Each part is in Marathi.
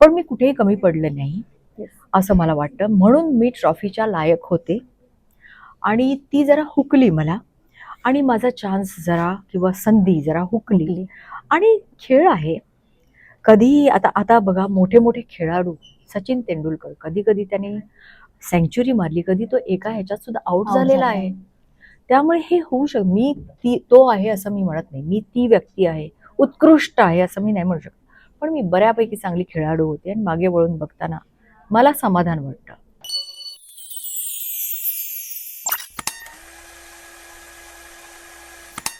पण मी कुठेही कमी पडले नाही. असं मला वाटतं. म्हणून मी ट्रॉफीच्या लायक होते. आणि ती जरा हुकली मला. आणि माझा चान्स जरा किंवा संधी जरा हुकली. आणि खेळ आहे. कधी आता आता बघा मोठे मोठे खेळाडू सचिन तेंडुलकर कधी कधी त्याने सेंचुरी मारली. कधी तो एका ह्याच्यात सुद्धा आउट झालेला झाला आहे. त्यामुळे हे होऊ शक मी ती तो आहे असं मी म्हणत नाही. मी ती व्यक्ती आहे. उत्कृष्ट आहे असं मी नाही म्हणू शकत. पण मी बऱ्यापैकी चांगली खेळाडू होते आणि मागे वळून बघताना मला समाधान वाटतं.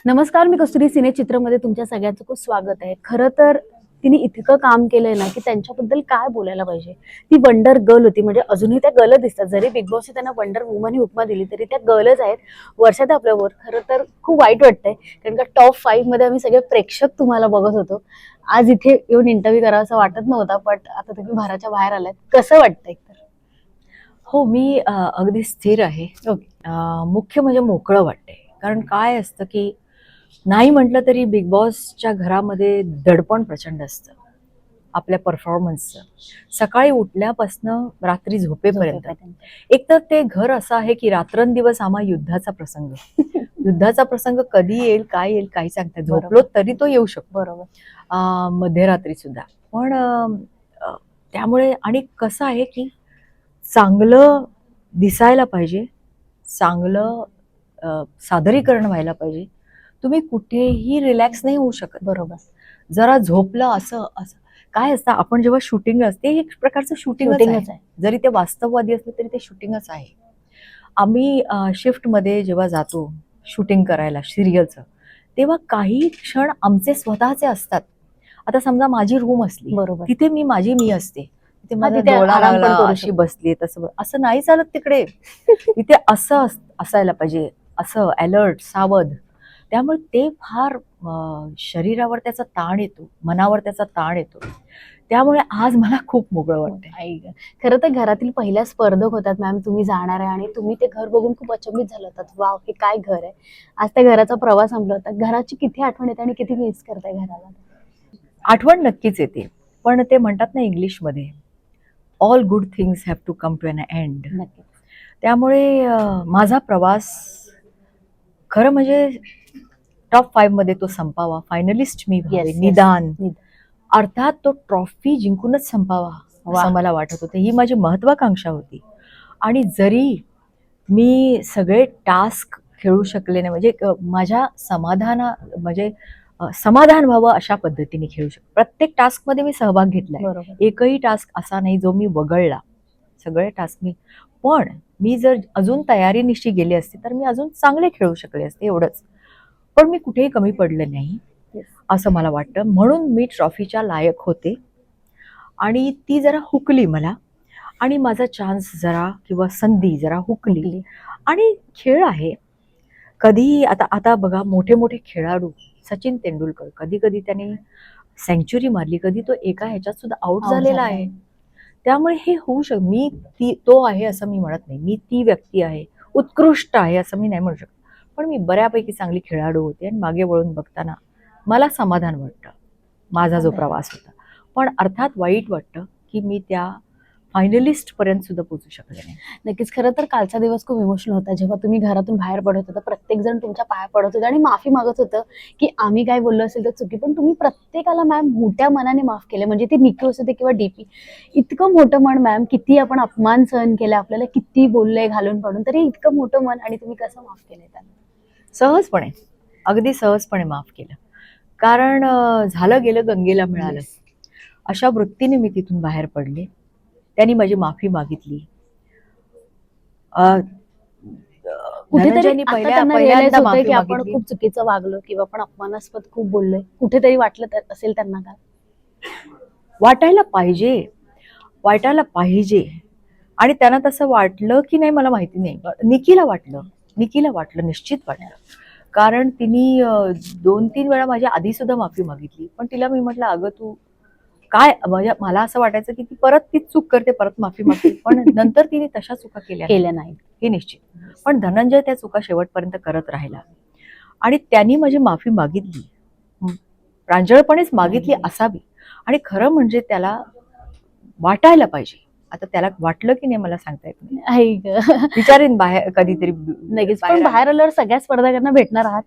नमस्कार मी कस्तुरी सिने चित्रमध्ये तुमच्या सगळ्यांचं खूप स्वागत आहे. खरं तर तिने इतकं काम केलंय ना की त्यांच्याबद्दल काय बोलायला पाहिजे? ती वंडर गर्ल होती म्हणजे अजूनही त्या गर्ल दिसतात. जरी बिग बॉसने त्यांना वंडर वुमन ही उपमा दिली तरी त्या गर्लच आहेत. वर्षात आपल्यावर खरं तर खूप वाईट वाटतंय. कारण का टॉप फाईव्हमध्ये आम्ही सगळे प्रेक्षक तुम्हाला बघत होतो. आज इथे येऊन इंटरव्ह्यू करावा असं वाटत नव्हता बट आता तुम्ही घराच्या बाहेर आलात. कसं वाटतंय तर हो मी अगदी स्थिर आहे. ओके. मुख्य म्हणजे मोकळं वाटते कारण काय असतं की नाही म्हटलं तरी बिग बॉसच्या घरामध्ये दडपण प्रचंड असतं. आपल्या परफॉर्मन्सचं. सकाळी उठल्यापासनं रात्री झोपेपर्यंत. एक तर ते घर असं आहे की रात्रंदिवस आम्हा युद्धाचा प्रसंग. युद्धाचा प्रसंग कधी येईल काय येईल काही सांगता बरोबर. झोपलो तरी तो येऊ शकतो. बरोबर. मध्यरात्री सुद्धा. पण त्यामुळे आणि कसं आहे की चांगलं दिसायला पाहिजे चांगलं सादरीकरण व्हायला पाहिजे. तुम्ही कुठेही रिलॅक्स नाही होऊ शकत. बरोबर. जरा झोपलं असं असं. काय असतं आपण जेव्हा शूटिंग असते एक प्रकारचं शूटिंगच आहे. जरी ते वास्तववादी असलं तरी ते शूटिंगच आहे. आम्ही शिफ्टमध्ये जेव्हा जातो शूटिंग करायला सिरियलचं तेव्हा काही क्षण आमचे स्वतःचे असतात. आता समजा माझी रूम असली बरोबर. तिथे मी माझी मी असते. अशी. बसली तसं असं नाही चालत तिकडे. तिथे अस- असायला पाहिजे. असं अलर्ट सावध. त्यामुळे ते फार शरीरावर त्याचा ताण येतो मनावर त्याचा ताण येतो. त्यामुळे आज मला खूप मोकळं वाटतंय. आई गं. खरं तर घरातील पहिल्या स्पर्धक होतात मॅम तुम्ही जाणार आहे आणि तुम्ही ते घर बघून खूप अचंबित झालं होतात. वाव हे काय घर आहे. आज त्या घराचा प्रवास संपला होता. घराची किती आठवण येते आणि किती मिस करताय घराला? आठवण नक्कीच येते. पण ते म्हणतात ना इंग्लिशमध्ये all good things have to come to an end त्यामुळे माझा प्रवास खरं म्हणजे टॉप फाईव्हमध्ये तो संपावा. फायनलिस्ट मी व्हावे. निदान. अर्थात तो ट्रॉफी जिंकूनच संपावा. असं मला वाटत होतं. ही माझी महत्वाकांक्षा होती. आणि जरी मी सगळे टास्क खेळू शकले नाही म्हणजे माझ्या समाधाना म्हणजे समाधान व्हावं अशा पद्धतीने खेळू शकतो प्रत्येक टास्कमध्ये मी सहभाग बरोबर. एकही टास्क असा नाही जो मी वगळला. सगळे टास्क मी पण मी जर अजून तयारीनिशी गेले असते तर मी अजून चांगले खेळू शकले असते एवढंच. पण मी कुठेही कमी पडले नाही. असं मला वाटतं. म्हणून मी ट्रॉफीच्या लायक होते. आणि ती जरा हुकली मला. आणि माझा चान्स जरा किंवा संधी जरा हुकली. आणि खेळ आहे. कधी आता आता बघा मोठे मोठे खेळाडू सचिन तेंडुलकर कधी कधी त्याने सेंचुरी मारली कधी तो एका ह्याच्यात सुद्धा आउट झालेला झाला. आहे. त्यामुळे हे होऊ शक मी ती तो आहे असं मी म्हणत नाही. मी ती व्यक्ती आहे. उत्कृष्ट आहे असं मी नाही म्हणू शकत. पण मी बऱ्यापैकी चांगली खेळाडू होते आणि मागे वळून बघताना मला समाधान वाटतं. माझा जो आहे. प्रवास होता. पण अर्थात वाईट वाटतं की मी त्या फायनलिस्ट पर्यंत सुद्धा पोचू शकले नाही. नक्कीच. खरं तर कालचा दिवस खूप इमोशनल होता. जेव्हा तुम्ही घरातून बाहेर पडत होता प्रत्येक जण तुमच्या पाया पडत होतं आणि माफी मागत होतं की आम्ही काय बोललो असेल तर चुकी. पण तुम्ही प्रत्येकाला मॅम मोठ्या मनाने माफ केले. म्हणजे ते निकी असू दे किंवा डीपी इतकं मोठं मन मॅम किती आपण अपमान सहन केला आपल्याला किती बोललंय घालून पाडून तरी इतकं मोठं मन आणि तुम्ही कसं माफ केलंय त्यांना सहजपणे अगदी सहजपणे माफ केलं. कारण झालं गेलं गंगेला मिळालं. अशा वृत्तीने मी तिथून बाहेर पडले. त्यांनी माझी माफी मागितली. कुठेतरी की आपण खूप चुकीचं वागलो किंवा आपण अपमानास्पद खूप बोललोय. कुठेतरी वाटलं असेल त्यांना का? वाटायला पाहिजे. वाटायला पाहिजे. आणि त्यांना तसं वाटलं की नाही मला माहिती नाही. निकीला वाटलं. निकीला वाटलं निश्चित वाटलं. कारण तिने दोन तीन वेळा माझ्या आधी सुद्धा माफी मागितली. पण तिला मी म्हटलं अगं तू काय म्हणजे मला असं वाटायचं की ती परत तीच चूक करते परत माफी मागते. पण नंतर तिने तशा चुका केल्या नाहीत. केलं नाही हे निश्चित. पण धनंजय त्या चुका शेवटपर्यंत करत राहिला. आणि त्यांनी माझी माफी मागितली. प्रांजळपणेच मागितली असावी. आणि खरं म्हणजे त्याला वाटायला पाहिजे. आता त्याला वाटलं की नाही मला सांगता येत नाही. विचारेन बाहेर कधीतरी नक्कीच पण बाहेर. आल्यावर सगळ्या स्पर्धकांना भेटणार आहात.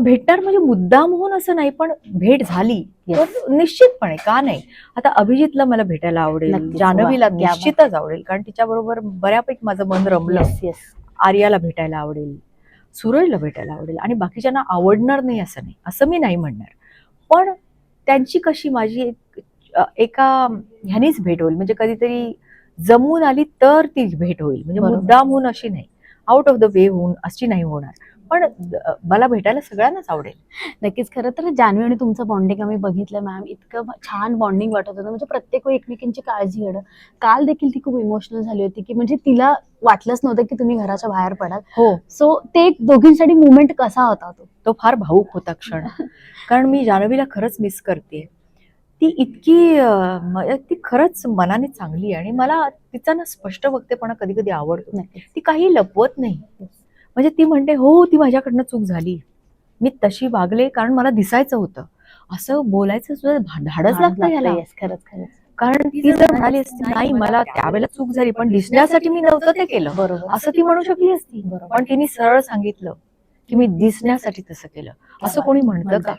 भेटणार म्हणजे मुद्दाम होऊन असं नाही पण भेट झाली. निश्चितपणे का नाही? आता अभिजितला मला भेटायला आवडेल. जान्हवीला. निश्चितच आवडेल कारण तिच्याबरोबर बऱ्यापैकी माझं मन रमलं. आर्याला भेटायला आवडेल सूरजला भेटायला आवडेल आणि बाकीच्यांना आवडणार नाही असं नाही. असं मी नाही म्हणणार. पण त्यांची कशी माझी एक एका ह्यानीच भेट होईल. म्हणजे कधीतरी जमून आली तर ती भेट होईल. म्हणजे. मुद्दाम होऊन अशी नाही. आउट ऑफ द वे होऊन अशी नाही होणार. पण मला भेटायला सगळ्यांनाच आवडेल. नक्कीच. खरं तर जान्हवी आणि तुमचं बॉन्डिंग आम्ही बघितलं मॅम इतकं छान बॉन्डिंग वाटत होतं. म्हणजे प्रत्येक वेळी एकमेकींची काळजी घेणं. काल देखील ती खूप इमोशनल झाली होती की म्हणजे तिला वाटलंच नव्हतं की तुम्ही घराच्या बाहेर पडाल. हो. सो ते एक दोघींसाठी मुवमेंट कसा होता तो? तो फार भाऊक होता क्षण. कारण मी जान्हवीला खरंच मिस करते ती इतकी ती खरंच मनाने चांगली आहे आणि मला तिचा ना स्पष्ट वक्तेपणा कधी कधी आवडतो ती काही लपवत नाही. म्हणजे ती म्हणते हो ती माझ्याकडनं चूक झाली. मी तशी वागले कारण मला दिसायचं होतं. असं बोलायचं सुद्धा धाडच लागतं खरंच खरंच. कारण ती जर म्हणाली असती नाही मला त्यावेळेला चूक झाली पण दिसण्यासाठी मी नव्हतं ते केलं. बरोबर. असं ती म्हणू शकली असती. पण तिने सरळ सांगितलं की मी दिसण्यासाठी तसं केलं. असं कोणी म्हणतं का?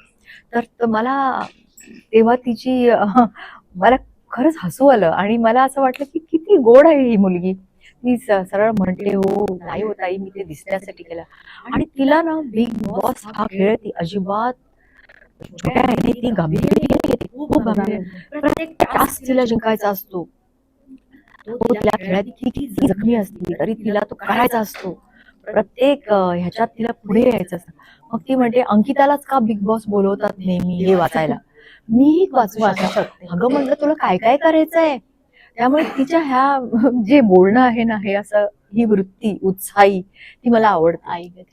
तर मला तेव्हा तिची मला खरंच हसू आलं आणि मला असं वाटलं की किती गोड आहे ही मुलगी. मी सरळ म्हटले हो नाही होत आई मी ते दिसण्यासाठी केलं आणि तिला ना बिग बॉस हा खेळ ती अजिबात ती गांभीर्याने खूप गांभीर्याने प्रत्येक टास्क तिला जिंकायचा असतो. तो तिला खेळात किती जखमी असली तरी तिला तो करायचा असतो. प्रत्येक ह्याच्यात तिला पुढे यायचं असतं. मग ती म्हणते अंकितालाच का बिग बॉस बोलवतात नेहमी हे वाचायला? मीही वाचू शकते. अगं म्हटलं तुला काय काय करायचंय? त्यामुळे तिच्या ह्या जे बोलणं आहे ना हे असं ही वृत्ती उत्साही ती मला आवडते.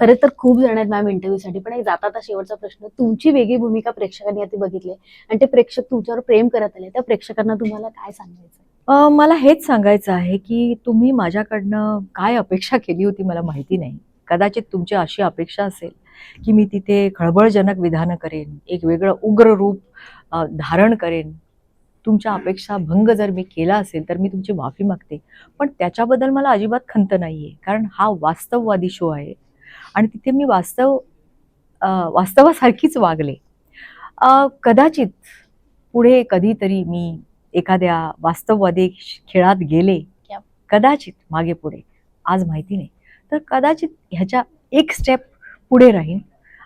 खरं. तर खूप जण आहेत मॅम इंटरव्ह्यू साठी पण एक जाता शेवटचा प्रश्न तुमची वेगळी भूमिका प्रेक्षकांनी आता बघितली आणि ते प्रेक्षक तुमच्यावर प्रेम करत आले. त्या प्रेक्षकांना तुम्हाला काय सांगायचं मला हेच सांगायचं आहे की तुम्ही माझ्याकडनं काय अपेक्षा केली होती मला माहिती नाही. कदाचित तुमची अशी अपेक्षा असेल. की मी तिथे खळबळजनक विधानं करेन एक वेगळं उग्र रूप धारण करेन. तुमच्या अपेक्षा भंग जर मी केला असेल तर मी तुमची माफी मागते. पण त्याच्याबद्दल मला अजिबात खंत नाही आहे कारण हा वास्तववादी शो आहे. आणि तिथे मी वास्तव वास्तवासारखीच वागले. कदाचित पुढे कधीतरी मी एखाद्या वास्तववादी खेळात गेले? कदाचित मागे पुढे. आज माहिती नाही. तर कदाचित ह्याच्या एक स्टेप पुढे राहीन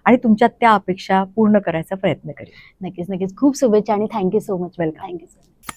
आणि तुमच्या त्या अपेक्षा पूर्ण करायचा प्रयत्न करेन. नक्कीच नक्कीच. खूप शुभेच्छा आणि thank you so much Welcome. Thank you so much